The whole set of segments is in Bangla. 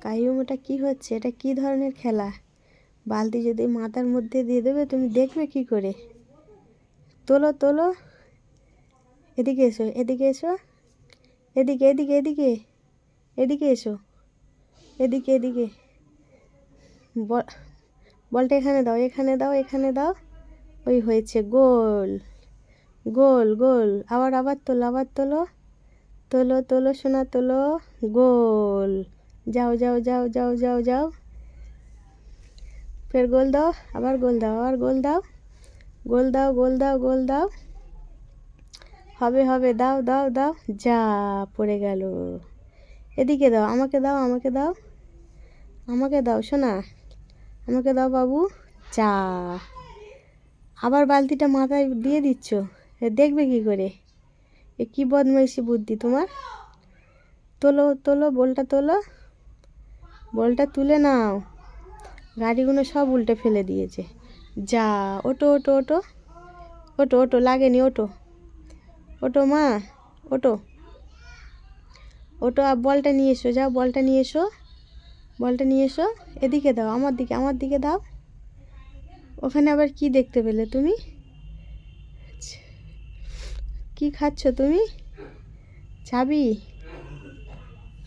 কাইম ওটা কী হচ্ছে? এটা কী ধরনের খেলা? বালতি যদি মাথার মধ্যে দিয়ে দেবে, তুমি দেখবে কি করে? তোলো তোলো। এদিকে এসো এদিকে এসো। এদিকে এদিকে এদিকে। এদিকে এসো। এদিকে এদিকে। বলটা এখানে দাও এখানে দাও এখানে দাও। ওই হয়েছে, গোল। গোল গোল। আবার আবার তোলো আবার তোলো। তোলো তোলো, সোনা, তোলো। গোল। যাও যাও যাও যাও যাও যাও। ফের গোল দাও, আবার গোল দাও, আবার গোল দাও। গোল দাও গোল দাও গোল দাও। হবে হবে, দাও দাও দাও। যা পড়ে গেল। এদিকে দাও, আমাকে দাও আমাকে দাও। আমাকে দাও, শোনা। আমাকে দাও, বাবু। চা আবার বালতিটা মাথায় দিয়ে দিচ্ছ? দেখবে কি করে? এ কী বদমাইশি বুদ্ধি তোমার? তোলো তোলো, বলটা তোলো। বলটা তুলে নাও। গাড়িগুলো সব উল্টে ফেলে দিয়েছে। যা, ওটো ওটো ওটো। ওটো ওটো, লাগেনি, ওটো। ওটো, মা, ওটো। ওটো আর বলটা নিয়ে এসো, যাও, বলটা নিয়ে এসো। বলটা নিয়ে এসো, এদিকে দাও, আমার দিকে আমার দিকে দাও। ওখানে আবার কি দেখতে পেলে তুমি? কি খাচ্ছ তুমি? চাবি?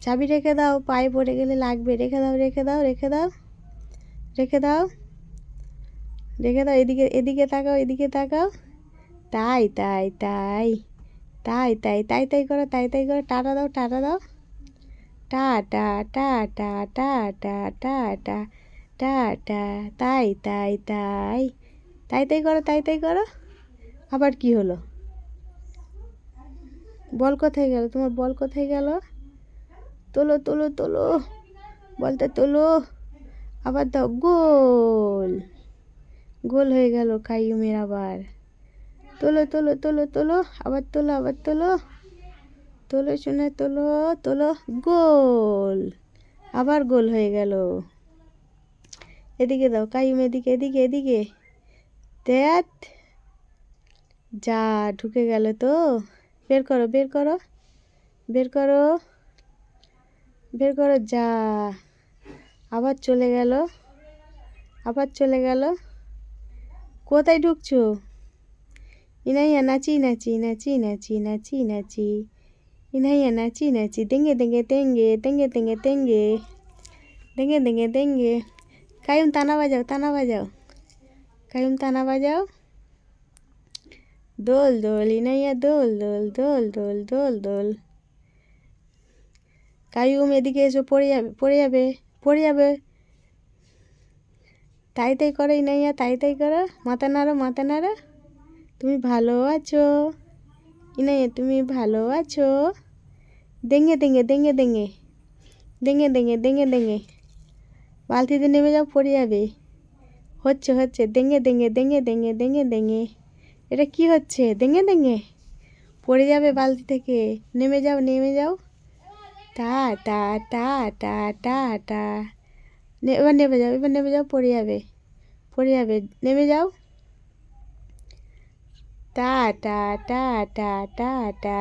চাবি রেখে দাও পায়ে পড়ে গেলে লাগবে রেখে দাও রেখে দাও রেখে দাও রেখে দাও রেখে দাও এদিকে এদিকে তাকাও এদিকে তাকাও তাই তাই তাই তাই তাই তাই তাই করো তাই তাই করো টাটা দাও টাটা দাও টা টা টা টা টা টা টা টা টা টা তাই তাই তাই তাই তাই করো তাই তাই করো আবার কি হলো বল কোথায় গেল তোমার বল কোথায় গেল তোলো তোলো তোলো। বলটা তোলো। আবার দাও, গোল। গোল হয়ে গেল কাইয়ুমের আবার। তোলো তোলো তোলো তোলো। আবার তোলো আবার তোলো। তোলো শুনে তোলো তোলো। গোল। আবার গোল হয়ে গেল। এদিকে দাও কাইম এদিকে এদিকে এদিকে। দেখ যা, ঢুকে গেল তো। বের করো বের করো। বের করো। বের করো, যা। আবার চলে গেল। আবার চলে গেল। কোথায় ঢুকছো? ইনাইয়া, নাচি নাচি নাচি নাচি নাচি নাচি। ইনাইয়া, নাচি নাচি, দেঙ্গে দেঙ্গে তেঙ্গে তেঙ্গে তেঙ্গে তেঙ্গে দেঙ্গে দেঙ্গে তেঙ্গে কায়ুম, তানা বাজাও তানা বাজাও। কায়ুম, তানা বাজাও। দোল দোল, ইনাইয়া দোল দোল দোল দোল দোল দোল। কায়ুম এদিকে এসো, পড়ে যাবে পড়ে যাবে পড়ে যাবে। তাই তাই করো ইনাইয়া, তাই তাই করো। মাথা নাড়ো মাথা নাড়ো। তুমি ভালো আছো। ইনাইয়া, তুমি ভালো আছো। দেঙ্গে দেঙ্গে দেঙ্গে দেঙ্গে দেঙ্গে দেঙ্গে দেঙ্গে দেঙ্গে বালতিতে নেমে যাও, পড়ে যাবে। হচ্ছে হচ্ছে। দেঙ্গে দেঙ্গে দেঙ্গে দেঙ্গে দেঙ্গে দেঙ্গে এটা কি হচ্ছে? দেঙ্গে দেঙ্গে পড়ে যাবে বালতি থেকে। নেমে যাও নেমে যাও। টা টা টা টা টা টা এবার নেমে যাও, এবার নেমে যাও, পড়ে যাবে পড়ে যাবে। নেমে যাও। টা টা টা টা টা টা